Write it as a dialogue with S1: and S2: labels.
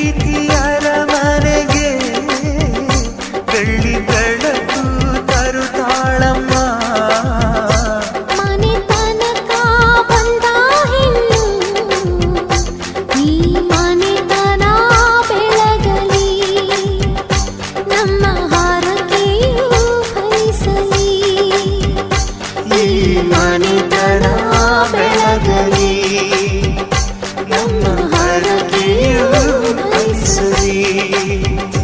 S1: ಪ್ರೀತಿಯರ ಮನೆಗೆ ಬೆಳ್ಳಿ ಬೆಳಕು ತರುತ್ತಾಳಮ್ಮ
S2: ಮನೆ ತನಕ ಬಂದ ಹೆಣ್ಣು ಈ ಮನೆತನ ಬೆಳಗಲಿ. ನಮ್ಮ
S1: Thank you.